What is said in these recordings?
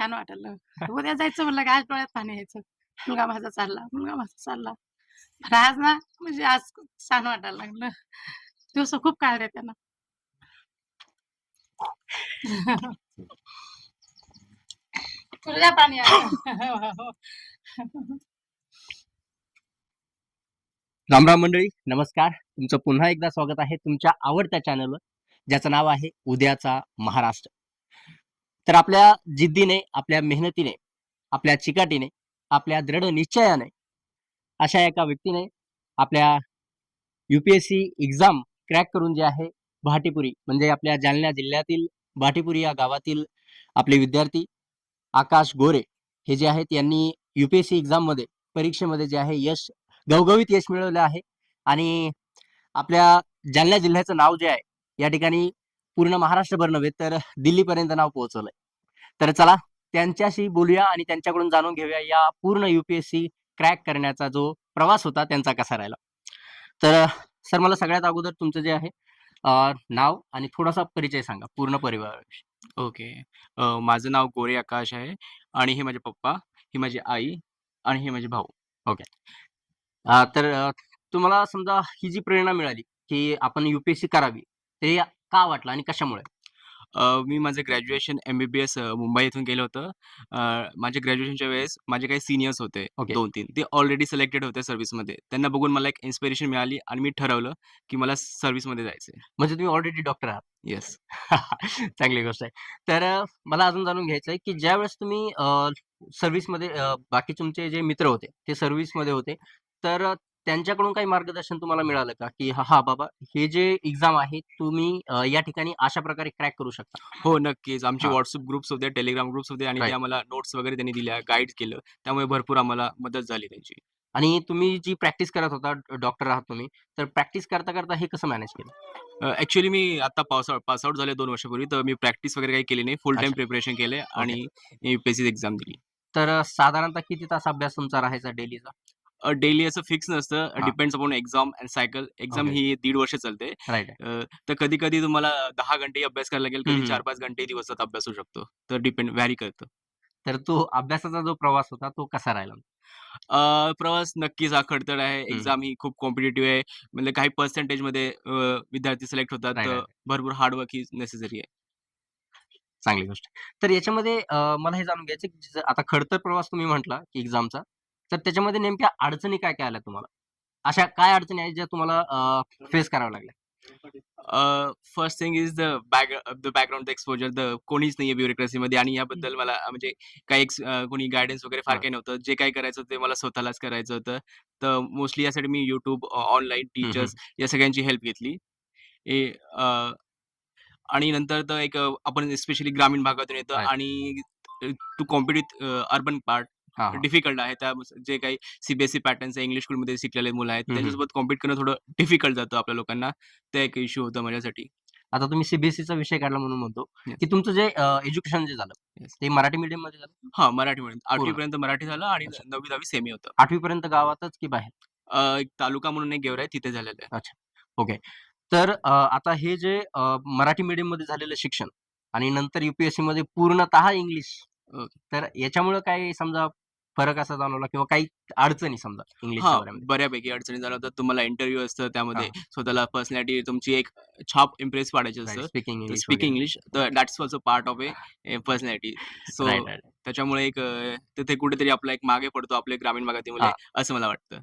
छान वाटलं. उद्या जायचं म्हणलं की आज डोळ्यात पाणी यायचं. मुलगा माझा चालला मुलगा माझा चालला. पण आज ना म्हणजे आज खूप छान वाटायला लागलं. दिवस खूप काढले त्यांना. तुझ्या पाणी रामराम मंडळी नमस्कार. तुमचं पुन्हा एकदा स्वागत आहे तुमच्या आवडत्या चॅनलवर ज्याचं नाव आहे उद्याचा महाराष्ट्र. तर आपल्या जिद्दीने आपल्या मेहनतीने आपल्या चिकाटीने आपल्या दृढ निश्चयाने अशा एका व्यक्तीने आपल्या युपीएससी एक्झाम क्रॅक करून जे आहे भाटीपुरी म्हणजे आपल्या जालना जिल्ह्यातील भाटीपुरी या गावातील आपले विद्यार्थी आकाश गोरे हे जे आहेत यांनी युपीएससी एक्झाममध्ये परीक्षेमध्ये जे आहे यश गवगवीत यश मिळवलं आहे. आणि आपल्या जालना जिल्ह्याचं नाव जे आहे या ठिकाणी पूर्ण महाराष्ट्रभर नव्हे तर दिल्लीपर्यंत नाव पोहोचवलंय. तर चला त्यांच्याशी बोलूया आणि त्यांच्याकडून जाणून घेऊया या पूर्ण युपीएससी क्रॅक करण्याचा जो प्रवास होता त्यांचा कसा राहिला. तर सर मला सगळ्यात अगोदर तुमचं जे आहे नाव आणि थोडासा परिचय सांगा पूर्ण परिवाराविषयी. ओके. माझं नाव गोरे आकाश आहे आणि हे माझे पप्पा ही माझी आई आणि हे माझे भाऊ. अं, तर तुम्हाला समजा ही जी प्रेरणा मिळाली की आपण युपीएससी करावी ते का वाटलं आणि कशामुळे? अ, मी माझं graduation M B B S Mumbai इथून केलं होतं. अ, माझ्या ग्रॅज्युएशनच्या वेळेस माझे काही सिनियर्स होते Okay. दोन तीन. ते ऑलरेडी सिलेक्टेड होते सर्व्हिसमध्ये त्यांना बघून मला एक इन्स्पिरेशन मिळाली आणि मी ठरवलं की मला सर्व्हिसमध्ये जायचं म्हणजे तुम्ही ऑलरेडी डॉक्टर आहात. येस चांगली गोष्ट आहे. तर अ, मला अजून जाणून घ्यायचं आहे की ज्यावेळेस तुम्ही सर्व्हिसमध्ये बाकी तुमचे जे मित्र होते ते सर्व्हिसमध्ये होते तर त्यांच्याकडून काही मार्गदर्शन तुम्हाला मिळालं का? की हा हा बाबा हे जे एक्झाम आहे तुम्ही अ, या ठिकाणी अशा प्रकारे क्रॅक करू शकता? हो नक्कीच. आमचे हां. व्हॉट्सअप ग्रुप्स होते टेलिग्राम ग्रुप्स होते आणि ते. आम्हाला नोट्स वगैरे त्यांनी दिल्या गाईड केलं. त्यामुळे भरपूर आम्हाला मदत झाली त्यांची. आणि तुम्ही जी प्रॅक्टिस करत होता डॉक्टर आहात तुम्ही तर प्रॅक्टिस करता करता हे कसं मॅनेज केलं? ऍक्च्युली मी आता पास पास आउट झाले दोन वर्षापूर्वी तर मी प्रॅक्टिस वगैरे काही केली नाही. फुल टाइम अच्छा. प्रिपरेशन केले आणि युपीएससी एक्झाम दिली. तर साधारणतः किती तास अभ्यास तुमचा राहायचा डेलीचा? डेली असं फिक्स नसतं. हां. Depends upon exam and cycle. Exam. ही दीड वर्ष चालते. अ, तर कधी कधी तुम्हाला दहा घंटे अभ्यास करायला लागेल. कधी चार पाच घंटे दिवसात अभ्यास होऊ शकतो. तर डिपेंड व्हॅरी करतं. तर तो अभ्यासाचा जो प्रवास होता तो कसा राहिला? अ, प्रवास नक्कीच खडतर आहे. एक्झाम ही खूप कॉम्पिटेटिव्ह आहे. म्हणजे काही पर्सेंटेजमध्ये अ, विद्यार्थी सिलेक्ट होतात. तर. भरपूर हार्डवर्क ही नेसेसरी आहे. चांगली गोष्ट. तर याच्यामध्ये अ, मला हे जाणून घ्यायचं की आता खडतर प्रवास तुम्ही म्हटला की एक्झामचा तर त्याच्यामध्ये नेमक्या अडचणी काय काय आल्या तुम्हाला? अशा काय अडचणी आहेत ज्या तुम्हाला फेस कराव्या लागल्या? First thing is the back the background exposure the कोणीच नाहीये ब्युरोक्रेसीमध्ये आणि याबद्दल मला म्हणजे काही कोणी गायडन्स वगैरे फार. काही नव्हतं. जे काही करायचं ते मला स्वतःलाच करायचं होतं. तर मोस्टली यासाठी मी युट्यूब ऑनलाईन टीचर्स या सगळ्यांची हेल्प घेतली. आणि नंतर तर एक आपण स्पेशली ग्रामीण भागातून येतो. आणि to compete with urban part हा, हा. डिफिकल्ट आहे त्या जे काही सीबीएसई पॅटर्न्स इंग्लिश स्कूलमध्ये शिकलेले मुलं आहेत हम्म. त्यांच्यासोबत कॉम्पिट करणं थोडं डिफिकल्ट जातं आपल्या लोकांना ते एक इश्यू होता माझ्यासाठी आता तुम्ही सीबीएसईचा विषय काढला म्हणून म्हणतो Yes. की तुमचं जे एज्युकेशन जे झालं Yes. ते मराठी मीडियममध्ये झालं हा मराठी मिळून आठवी पूर्ण. पर्यंत मराठी झालं आणि अच्छा. नववी दहावी सेमी होतं आठवी पर्यंत गावातच की बाहेर अ, एक तालुका म्हणून एक गेवर आहे तिथे झालेलं आहे ओके तर अ, आता हे जे अ, मराठी मीडियममध्ये झालेलं शिक्षण आणि नंतर युपीएससी मध्ये पूर्णतः इंग्लिश ओके. तर याच्यामुळे काय समजा फरक असा जाणवला किंवा काही अडचणी समजा हा बारेमध्ये? बऱ्यापैकी अडचणी जाणवतात तुम्हाला इंटरव्ह्यू असतं त्यामध्ये. स्वतःला पर्सनॅलिटी तुमची एक छाप इम्प्रेस पाडायची असतं स्पीकिंग वगैरे. इंग्लिश तर that's also part of a personality so. त्याच्यामुळे एक अ, तिथे कुठेतरी आपला एक मागे पडतो आपले ग्रामीण भागातील मुले हा. असं मला वाटतं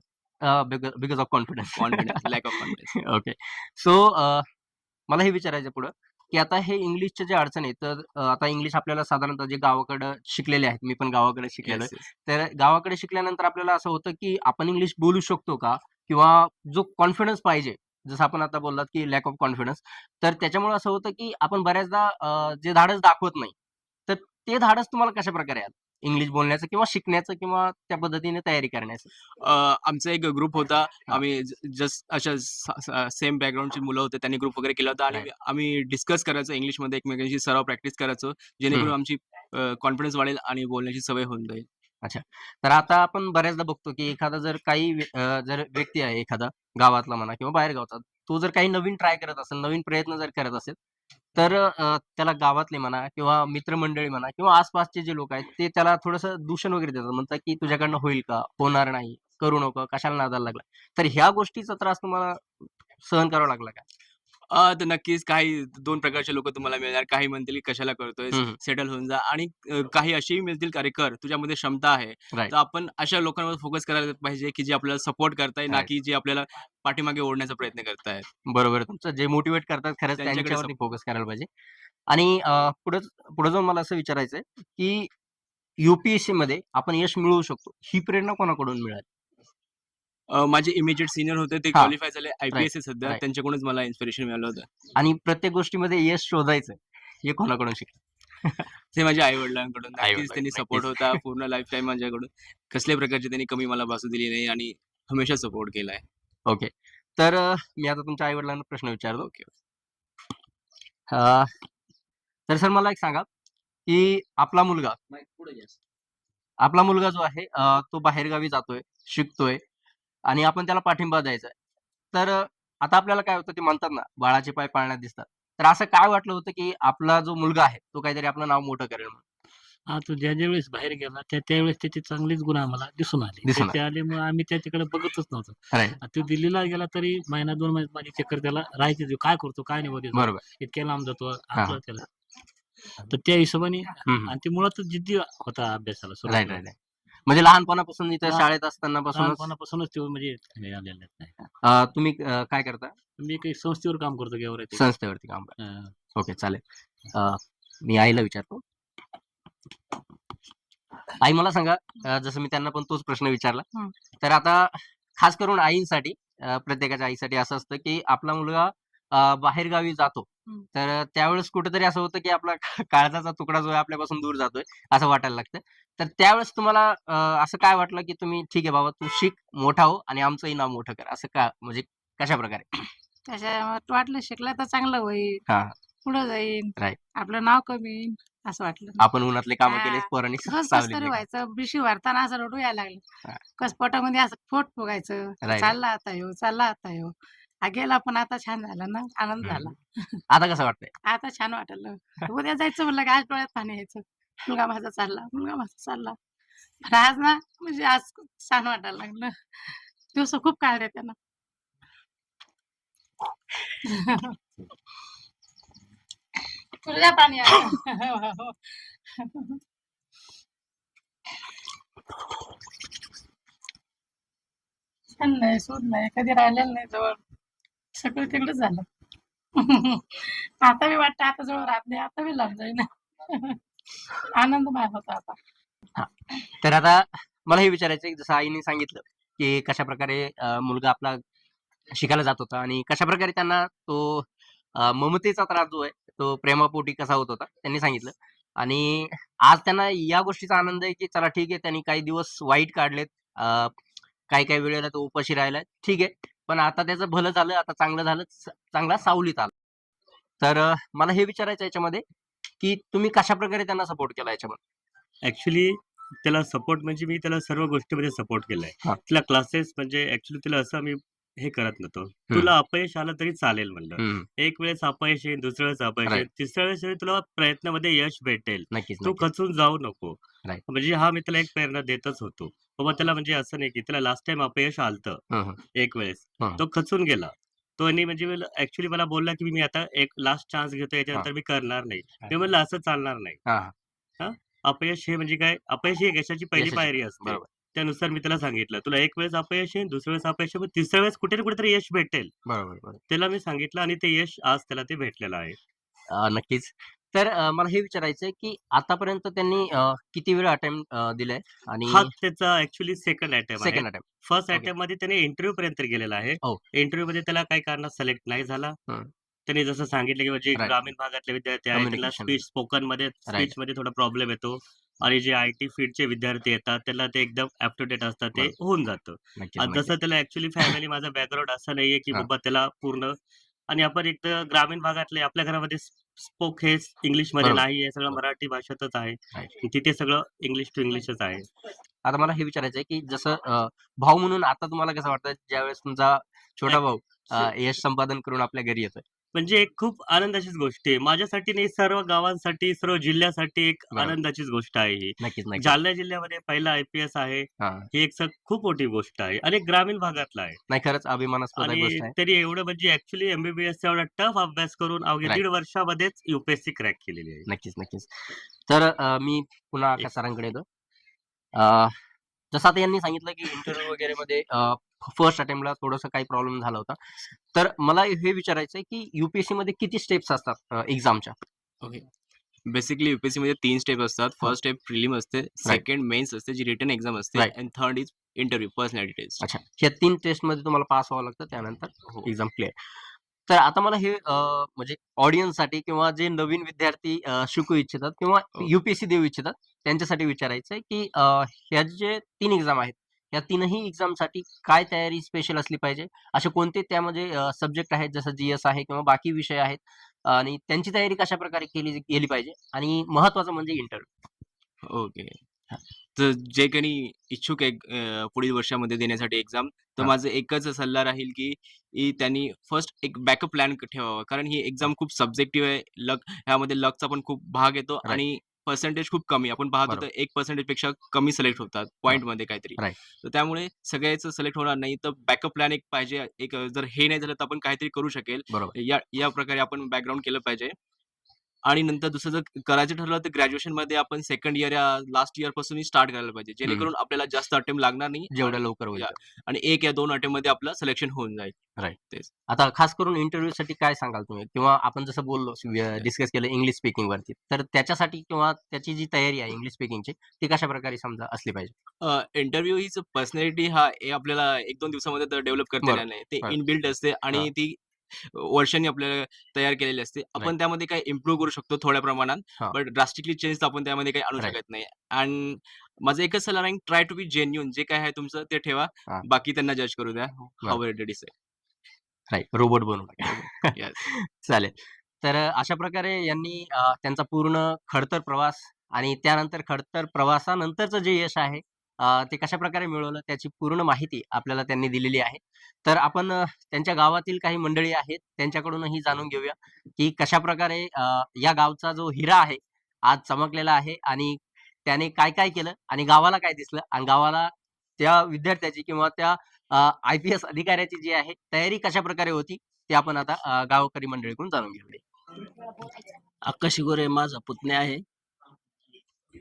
because of confidence confidence lack of confidence okay so मला हे विचारायचं पुढं की आता हे इंग्लिशचे जे अडचण आहे तर आता इंग्लिश आपल्याला साधारणतः जे गावाकडं शिकलेले आहेत मी पण गावाकडे शिकलेलो. तर गावाकडे शिकल्यानंतर आपल्याला असं होतं की आपण इंग्लिश बोलू शकतो का? किंवा जो कॉन्फिडन्स पाहिजे जसं आपण आता बोललात की लॅक ऑफ कॉन्फिडन्स तर त्याच्यामुळे असं होतं की आपण बऱ्याचदा जे धाडस दाखवत नाही तर ते धाडस तुम्हाला कशा प्रकारे आलं? इंग्लिश बोलण्याचं किंवा शिकण्याचं किंवा त्या पद्धतीने तयारी करण्याचं? आमचा एक ग्रुप होता. आम्ही जस्ट अशा सेम बॅकग्राऊंडची मुलं होते. त्यांनी ग्रुप वगैरे केला होता आणि. आम्ही डिस्कस करायचो इंग्लिशमध्ये. एकमेकांशी सराव प्रॅक्टिस करायचो. जेणेकरून. आमची कॉन्फिडन्स वाढेल आणि बोलण्याची सवय होऊन जाईल. तर आता आपण बऱ्याचदा बघतो की एखादा जर काही जर व्यक्ती आहे एखादा गावातला म्हणा किंवा बाहेर गावचा तो जर काही नवीन ट्राय करत असेल नवीन प्रयत्न जर करत असेल तर अ, त्याला गावातले म्हणा किंवा मित्रमंडळी म्हणा किंवा आसपासचे जे लोक आहेत ते त्याला थोडंसं दूषण वगैरे देतात. म्हणतात की तुझ्याकडनं होईल का? होणार नाही. करू नको. कशाला नादाला लागला? तर ह्या गोष्टीचा त्रास तुम्हाला सहन करावा लागला का? अ, तर नक्कीच काही दोन प्रकारचे लोक तुम्हाला मिळणार. काही म्हणतील की कशाला करतोय. सेटल होऊन जा आणि अ, काही असेही मिळतील का "अरे कर तुझ्यामध्ये क्षमता आहे. तर आपण अशा लोकांवर फोकस करायला पाहिजे की जे आपल्याला सपोर्ट करताय ना. की जे आपल्याला पाठीमागे ओढण्याचा प्रयत्न करतायत. बरोबर. आहे तुमचं जे मोटिवेट करतात खरंच त्यांच्याकडे त्यांच्यावरती फोकस करायला पाहिजे. आणि पुढे पुढे जाऊन मला असं विचारायचं आहे की युपीएससी मध्ये आपण यश मिळवू शकतो. ही प्रेरणा कोणाकडून मिळाली? अ, माझे इमिजिएट सिनियर होते ते हा. क्वालिफाय झाले आयपीएस सध्या. Right. त्यांच्याकडूनच मला इन्स्पिरेशन मिळालं होतं. आणि प्रत्येक गोष्टीमध्ये यश शोधायचं हे कोणाकडून शिकलं? ते माझ्या आई वडिलांकडून नक्कीच आई-वडिलांकडून, त्यांनी सपोर्ट नक्कीच. होता. पूर्ण लाईफ टाईम माझ्याकडून. कसल्याही प्रकारची त्यांनी कमी मला भासू दिली नाही आणि हमेशा सपोर्ट केलाय ओके तर अ, मी आता तुमच्या आई वडिलांना प्रश्न विचारतो. ओके तर सर मला एक सांगा की आपला मुलगा आपला मुलगा जो आहे अ, तो बाहेरगावी जातोय शिकतोय. आणि आपण त्याला पाठिंबा द्यायचा तर आता आपल्याला काय होतं ते म्हणतात ना बाळाचे पाय पाळण्यात दिसतात तर असं काय वाटलं होतं की आपला जो मुलगा आहे तो काहीतरी आपलं नाव मोठं करेल म्हणून? हा तो ज्या ज्या वेळेस बाहेर गेला त्या त्यावेळेस त्याची चांगलीच गुण आम्हाला दिसून आले दिसून आले. आल्यामुळे आम्ही त्याच्याकडे बघतच नव्हतो Right. आणि तो दिल्लीला गेला तरी महिना दोन महिन्यात माझी चक्कर त्याला राहायची होती. काय करतो काय नाही होते बरोबर इतक्या लांब जातो. आपलं त्याला तर त्या हिशोबाने. आणि ते मुळातच जिद्दी होता अभ्यासाला राईट सुरुवातीला. राईट म्हणजे लहानपणापासून इथं लहान- शाळेत असताना पासूनच लहानपणापासूनच तो म्हणजे हे आलेला नाही अ, तुम्ही अ, काय करता? मी काही संस्थेवर काम करतो गेवर संस्थेवरती काम करता. ओके चालेल. अ, मी आईला विचारतो. आई मला सांगा अ, जसं मी त्यांना पण तोच प्रश्न विचारला. हं. तर आता खास करून आईंसाठी अ, प्रत्येकाच्या आईसाठी असं असतं की आपला मुलगा बाहेरगावी जातो. तर त्यावेळेस कुठेतरी असं होतं की आपला काळजाचा तुकडा जो आहे आपल्यापासून दूर जातोय असं वाटायला लागतं तर त्यावेळेस तुम्हाला असं काय वाटलं की तुम्ही ठीक आहे बाबा तू शिक मोठा हो आणि आमचंही नाव मोठं कर असं का म्हणजे कशा प्रकारे त्याच्या वाटलं शिकला तर चांगलं होईल हा पुढं जाईल. आपलं नाव कमी येईल असं वाटलं आपण उन्हातले काम. केले पोरांनी. व्हायचं बिशी वाढताना असं रडू यायला. लागलं कस पोटामध्ये असं फोट फुगायचं. चालला आता येऊ चालला आता येऊ हा गेला पण आता छान झाला ना आनंद. झाला. आता कसं वाटतंय? आता छान वाटलं उद्या जायचं म्हणलं की आज डोळ्यात पाणी यायचं. मुलगा माझा चालला मुलगा माझा चालला. पण आज ना म्हणजे आज खूप छान वाटायला लागलं. दिवस खूप काढले त्यांना तुझ्या पाणी आलं. छान नाही सूट नाही कधी राहिलेलं नाही जवळ. सगळं तिकडे झालं. आता मी वाटतं आता जवळ राहत नाही आता मी लांब जाईन आनंद माय होता आता. तर आता मला हे विचारायचं जसं आईने सांगितलं की कशा प्रकारे मुलगा आपला शिकायला जात होता आणि कशा प्रकारे त्यांना तो ममतेचा त्रास जो आहे तो प्रेमापोटी कसा होत होता त्यांनी सांगितलं. आणि आज त्यांना या गोष्टीचा आनंद आहे की चला ठीक आहे त्यांनी काही दिवस वाईट काढलेत. काही काही वेळेला तो उपाशी राहिला ठीक आहे. पण आता त्याचं भलं झालं आता चांगलं झालं चांगला सावलीत आला. तर मला हे विचारायचं याच्यामध्ये की तुम्ही कशा प्रकारे त्यांना सपोर्ट केला याच्यामध्ये? ऍक्च्युली त्याला सपोर्ट म्हणजे मी त्याला सर्व गोष्टीमध्ये सपोर्ट केलाय. तिला क्लासेस म्हणजे ऍक्च्युली तिला असं मी हे करत नव्हतो. तुला अपयश आलं तरी चालेल म्हणलं. एक वेळेस अपयश येईल दुसऱ्या वेळेस अपयश येईल. तिसऱ्या वेळेस तुला प्रयत्नामध्ये यश भेटेल. तू. खचून जाऊ नको. म्हणजे हा मी त्याला एक प्रेरणा देतच होतो. बाबा त्याला म्हणजे असं नाही की त्याला लास्ट टाइम अपयश आलतं. एक वेळेस. तो खचून गेला. तो आणि म्हणजे ऍक्च्युली मला बोलला की मी आता एक लास्ट चान्स घेतो याच्यानंतर मी करणार नाही. मी म्हणलं असं चालणार नाही. अपयश हे म्हणजे काय? अपयश ही यशाची पहिली पायरी असते. त्यानुसार मी त्याला सांगितलं तुला एक वेळेस अपयश येईल दुसऱ्या वेळेस अपयश येईल पण तिसऱ्या वेळेस कुठे ना कुठेतरी यश भेटेल. त्याला मी सांगितलं आणि ते यश आज त्याला ते भेटलेलं आहे. नक्कीच. तर अ, मला हे विचारायचं आहे की आतापर्यंत त्यांनी अ, किती वेळा अटेम्प्ट दिलाय आणि हा त्याचा ऍक्च्युली सेकंड अटेम्प्ट आहे सेकंड अटेम्प्ट फर्स्ट Okay. अटेम्प्टमध्ये त्याने इंटरव्ह्यू पर्यंत गेलेला आहे हो. इंटरव्ह्यू मध्ये त्याला काही कारणात सिलेक्ट नाही झाला हं. त्याने जसं सांगितलं की म्हणजे. ग्रामीण भागातले विद्यार्थी आहेत त्यांना Communication. स्पीच स्पोकनमध्ये स्पीच मध्ये थोडा प्रॉब्लेम येतो आणि जे आय टी फील्डचे विद्यार्थी येतात त्याला ते एकदम अप टू डेट असतात ते बरोबर. होऊन जातं नक्कीच आणि नक्कीच. जसं त्याला ऍक्च्युली फॅमिली माझा बॅकग्राऊंड असं नाहीये की हा. बाबा त्याला पूर्ण आणि आपण एक तर ग्रामीण भागातले आपल्या घरामध्ये स्पोक हे इंग्लिशमध्ये बरोबर. नाही आहे सगळं मराठी भाषेतच आहे. तिथे सगळं इंग्लिश टू इंग्लिशच आहे. आता मला हे विचारायचं आहे की जसं अ, भाऊ म्हणून आता तुम्हाला कसं वाटतं ज्यावेळेस तुमचा छोटा भाऊ अ, यश संपादन करून आपल्या घरी येतोय? म्हणजे एक खूप आनंदाचीच गोष्ट आहे. माझ्यासाठी नाही सर्व गावांसाठी सर्व जिल्ह्यासाठी एक बरोबर. आनंदाचीच गोष्ट आहे ही. नक्कीच नक्कीच. जालना जिल्ह्यामध्ये पहिला आय पी एस आहे. हा. ही एक स- खूप मोठी गोष्ट आहे आणि ग्रामीण भागातला आहे. नाही खरंच अभिमानास्पद आणि गोष्ट आहे. तरी एवढं म्हणजे ऍक्च्युली एमबीबीएस एवढा टफ अभ्यास करून अवघ्या Right. दीड वर्षामध्येच युपीएससी क्रॅक केलेली आहे. नक्कीच नक्कीच. तर अ, मी पुन्हा Yes. सरांकडे येतो. अ, जसं आता यांनी सांगितलं की इंटरव्ह्यू वगैरे मध्ये फर्स्ट अटेम्प्टला थोडंसं काही प्रॉब्लेम झाला होता. तर मला हे विचारायचं आहे की युपीएससी मध्ये किती स्टेप्स असतात एक्झामच्या ओके बेसिकली युपीएससी मध्ये तीन स्टेप असतात. फर्स्ट स्टेप प्रिलिम असते. सेकंड मेन्स असते जी रिटर्न एक्झाम असते. Right. And third is interview personality test अच्छा. ह्या तीन टेस्टमध्ये तुम्हाला पास व्हावं लागतं त्यानंतर हो. एक्झाम क्लिअर तर आता मला हे अ, म्हणजे ऑडियन्ससाठी किंवा जे नवीन विद्यार्थी अ, शिकू इच्छितात किंवा हो. युपीएससी देऊ इच्छितात त्यांच्यासाठी विचारायचं आहे की अ, ह्या जे तीन एक्झाम आहेत या तीनही एक्झामसाठी काय तयारी स्पेशल असली पाहिजे? असे कोणते त्यामध्ये सब्जेक्ट आहेत जसं जीएस आहे किंवा बाकी विषय आहेत आणि त्यांची तयारी कशा प्रकारे केली गेली पाहिजे? आणि महत्वाचं म्हणजे इंटरव्ह्यू ओके. तर जे काही इच्छुक आहे अं, पुढील वर्षामध्ये देण्यासाठी एक्झाम तर हा. माझं एकच सल्ला राहील की त्यांनी फर्स्ट एक बॅकअप प्लॅन ठेवावा. कारण ही एक्झाम खूप सब्जेक्टिव्ह आहे. लक ह्यामध्ये लकचा पण खूप भाग येतो. आणि पर्सेंटेज खूप कमी आपण पाहतो तर बरोबर. एक पर्सेंटेजपेक्षा कमी सिलेक्ट होतात पॉईंटमध्ये काहीतरी. तर त्यामुळे सगळ्याच सिलेक्ट होणार नाही. तर बॅकअप प्लॅन एक पाहिजे. एक अं, जर हे नाही झालं तर आपण काहीतरी करू शकेल. बरोबर. या या प्रकारे आपण बॅकग्राऊंड केलं पाहिजे. आणि नंतर दुसरं जर करायचं ठरलं तर ग्रॅज्युएशनमध्ये आपण सेकंड इयर या लास्ट इयरपासून स्टार्ट करायला पाहिजे जेणेकरून आपल्याला जास्त अटेम्प्ट लागणार नाही जेवढ्या लवकर होईल. आणि एक या दोन अटेम्प्टमध्ये आपलं सिलेक्शन होऊन जाईल आता खास करून इंटरव्ह्यू साठी काय सांगाल तुम्ही किंवा आपण जसं बोललो डिस्कस केलं इंग्लिश स्पीकिंग वरती तर त्याच्यासाठी किंवा त्याची जी तयारी आहे इंग्लिश स्पीकिंगची ती कशा प्रकारे समजा असली पाहिजे इंटरव्ह्यू हीच पर्सनॅलिटी हा आपल्याला एक दोन दिवसामध्ये तर डेव्हलप करता. येणार नाही ते. इनबिल्ट असते आणि. ती वर्षांनी आपल्याला तयार केलेली असते आपण त्यामध्ये काही इम्प्रूव्ह करू शकतो थोड्या प्रमाणात हा. बट ड्रास्टिकली चेंज आपण त्यामध्ये काही आणू Right. शकत नाही आणि माझं एकच सल्ला राहील ट्राय टू बी जेन्युन जे काय आहे तुमचं ते ठेवा हा. बाकी त्यांना जज करू द्या how it is right robot नका Yes. चालेल तर अशा प्रकारे यांनी अ, त्यांचा पूर्ण खडतर प्रवास आणि त्यानंतर खडतर प्रवासानंतरचं जे यश आहे अ, ते कशा प्रकारे मिळवलं त्याची पूर्ण माहिती आपल्याला त्यांनी दिलेली आहे तर आपण त्यांच्या गावातील काही मंडळी आहेत त्यांच्याकडूनही जाणून घेऊया की कशा प्रकारे या गावचा जो हिरा आहे आज चमकलेला आहे आणि त्याने काय काय केलं आणि गावाला काय दिसलं आणि गावाला त्या विद्यार्थ्याची किंवा त्या आय पी एस अधिकाऱ्याची जी आहे तयारी कशा प्रकारे होती ते आपण आता गावकरी मंडळीकडून जाणून घेऊया. आकाश गोरे माझा पुतणे आहे.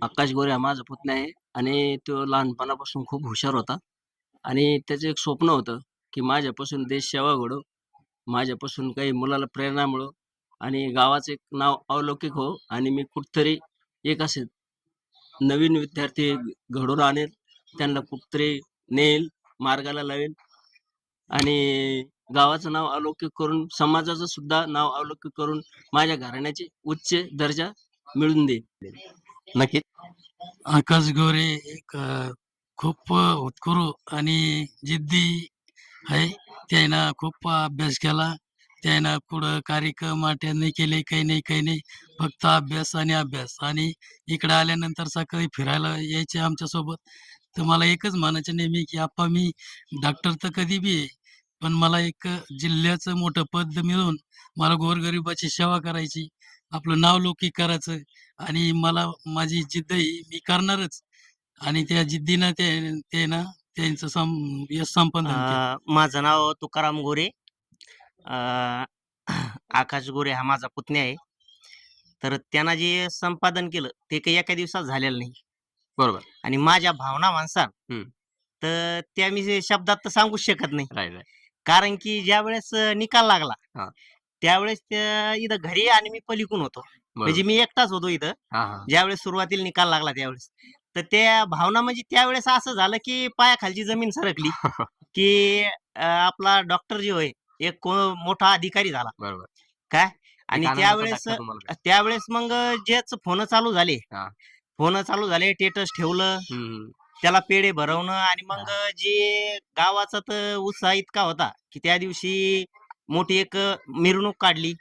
आकाश गोरे हा माझा पुतणे आहे आणि तो लहानपणापासून खूप हुशार होता आणि त्याचं एक स्वप्न होतं की माझ्यापासून देश सेवा घडो माझ्यापासून काही मुलाला प्रेरणा मिळो आणि गावाचं एक नाव अवलौकिक हो आणि मी कुठतरी एक असे नवीन विद्यार्थी घडून आणेल त्यांना कुठतरी नेल मार्गाला लावेल आणि गावाचं नाव अलौकिक करून समाजाचं सुद्धा नाव अलौकिक करून माझ्या घराण्याचे उच्च दर्जा मिळवून देईल नक्कीच. आकाश गोरे एक खूप उत्कृ आणि जिद्दी आहे. त्यानं खूप अभ्यास केला. त्यानं पुढं कार्यक्रम अटेंड केले काही नाही काही नाही. फक्त अभ्यास आणि अभ्यास. आणि इकडे आल्यानंतर सकाळी फिरायला यायचे आमच्यासोबत. तर मला एकच म्हणायचं नेहमी की आप्पा मी डॉक्टर तर कधी बी आहे पण मला एक जिल्ह्याचं मोठं पद मिळून मला गोरगरिबाची सेवा करायची. आपलं नाव लोकी करायचं. आणि मला माझी जिद्द ही मी करणारच. आणि त्या जिद्दीनं ते ना त्यांचं सं यश. अ, माझं नाव तुकाराम गोरे. अ, आकाश गोरे हा माझा पुतण्या आहे. तर त्यानं जे संपादन केलं ते काही एका दिवसात झालेलं नाही. बरोबर. आणि माझ्या भावना हम्म. तर त्या मी जे शब्दात तर सांगूच शकत नाही. Right right. कारण की ज्या वेळेस निकाल लागला हा. त्यावेळेस त्या इथं घरी आणि मी पलिकून होतो. म्हणजे मी एकटाच होतो इथं. हा हा. ज्यावेळेस सुरुवातीला निकाल लागला त्यावेळेस. तर त्या भावना म्हणजे त्यावेळेस असं झालं की पायाखालची जमीन सरकली. की अं, आपला डॉक्टर जे होय एक को- मोठा अधिकारी झाला. बरोबर. काय? एक आणि आनंदाचा त्यावेळेस धक्का तुम्हाला भेटला. त्यावेळेस मग जेच फोन चालू झाले. हा. फोन चालू झाले टेटस ठेवलं. हम्म. त्याला पेढे भरवणं आणि मग जे गावाचा तर उत्साह इतका होता की त्या दिवशी मोठी एक मिरवणूक काढली.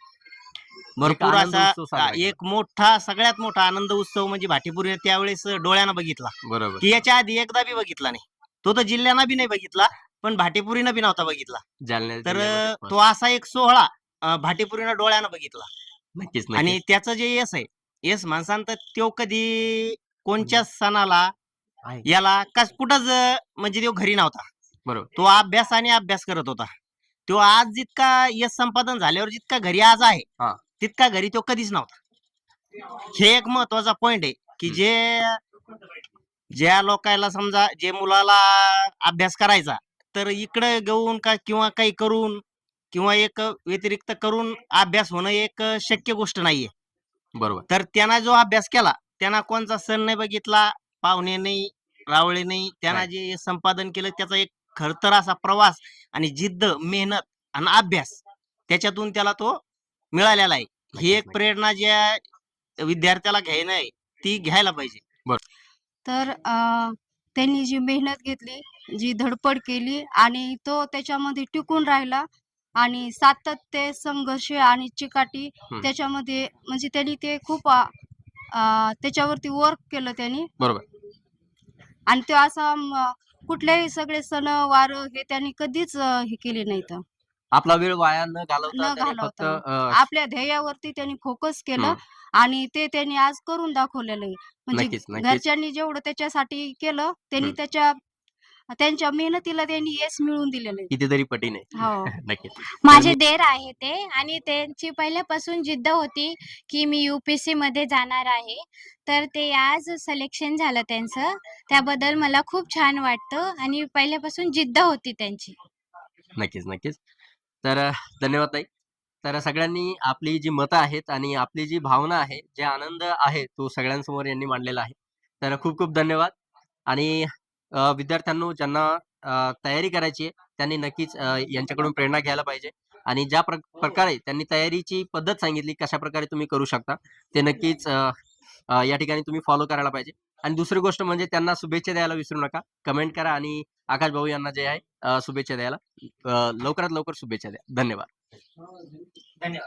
भरपूर आनंद असा साजरा. एक मोठा सगळ्यात मोठा आनंद उत्सव म्हणजे भाटीपुरीने त्यावेळेस डोळ्यानं बघितला. बरोबर. की याच्या आधी एकदा बी बघितला नाही. तो तर जिल्ह्यानं बी नाही बघितला पण भाटीपुरीनं बी नव्हता बघितला. तर जिल्ह्यामध्ये. तो असा एक सोहळा अं, भाटीपुरीनं डोळ्यानं बघितला. नक्कीच आणि नक्कीच. त्याचं जे यश आहे यश माणसान तर तो कधी कोणत्याच सणाला आहे. याला कस कुठंच अं, म्हणजे तो घरी नव्हता. बरोबर. तो अभ्यास आणि अभ्यास करत होता. तो आज जितका यश संपादन झाल्यावर जितका घरी आज आहे हा. तितका घरी तो कधीच नव्हता हे एक महत्त्वाचा पॉइंट आहे की. जे ज्या लोकांना समजा जे मुलाला अभ्यास करायचा तर इकडे घेऊन का किंवा काही करून किंवा एक व्यतिरिक्त करून अभ्यास होणं एक शक्य गोष्ट नाहीये बरोबर तर त्यांना जो अभ्यास केला त्यांना कोणचा सण नाही बघितला पाहुणे नाही रावळे नाही त्यांना. जे संपादन केलं त्याचा एक खरतर असा प्रवास आणि जिद्द मेहनत आणि अभ्यास त्याच्यातून त्याला तो मिळालेला आहे. ही एक. प्रेरणा ज्या विद्यार्थ्याला घ्यायला आहे ती घ्यायला पाहिजे. तर त्यांनी जी मेहनत घेतली जी धडपड केली आणि तो त्याच्यामध्ये टिकून राहिला आणि सातत्य संघर्ष आणि चिकाटी. त्याच्यामध्ये म्हणजे त्यांनी ते खूप त्याच्यावरती वर्क केलं त्यांनी. बरोबर. आणि तो असा म, कुठलेही सगळे सण वार हे त्यांनी कधीच हे केले नाहीत. आपला वेळ वाया न घालवता न त्याने फक्त घालवता. अं, आपल्या ध्येयावरती त्यांनी फोकस केलं हम्म. आणि ते त्यांनी आज करून दाखवलेलं आहे. म्हणजे नक्कीच नक्कीच. घरच्यांनी जेवढं त्याच्यासाठी केलं त्यांनी हम्म. त्याच्या त्यांच्या मेहनतीला त्यांनी यश मिळवून दिलेलं आहे. कितीतरी पटीने. हो. नक्कीच. माझे देर आहे ते आणि त्यांची पहिल्यापासून जिद्द होती की मी युपीएससी मध्ये जाणार आहे. तर ते आज सिलेक्शन झालं त्यांचं. त्याबद्दल मला खूप छान वाटतं आणि पहिल्यापासून जिद्द होती त्यांची. नक्कीच नक्कीच. तर धन्यवाद ताई. तर सगळ्यांनी आपली जी मतं आहेत आणि आपली जी भावना आहे जे आनंद आहे तो सगळ्यांसमोर यांनी मांडलेला आहे. तर खूप खूप धन्यवाद. आणि विद्यार्थ्यांनो ज्यांना तयारी करायची आहे त्यांनी नक्कीच यांच्याकडून प्रेरणा घ्यायला पाहिजे. आणि ज्या प्र प्रकारे त्यांनी तयारीची पद्धत सांगितली कशा प्रकारे तुम्ही करू शकता ते नक्कीच या ठिकाणी तुम्ही फॉलो करायला पाहिजे. आणि दुसरी गोष्ट म्हणजे त्यांना शुभेच्छा द्यायला विसरू नका. कमेंट करा आणि आकाश भाऊ यांना जे आहे शुभेच्छा द्यायला लवकरात लवकर शुभेच्छा द्या. धन्यवाद. धन्यवाद.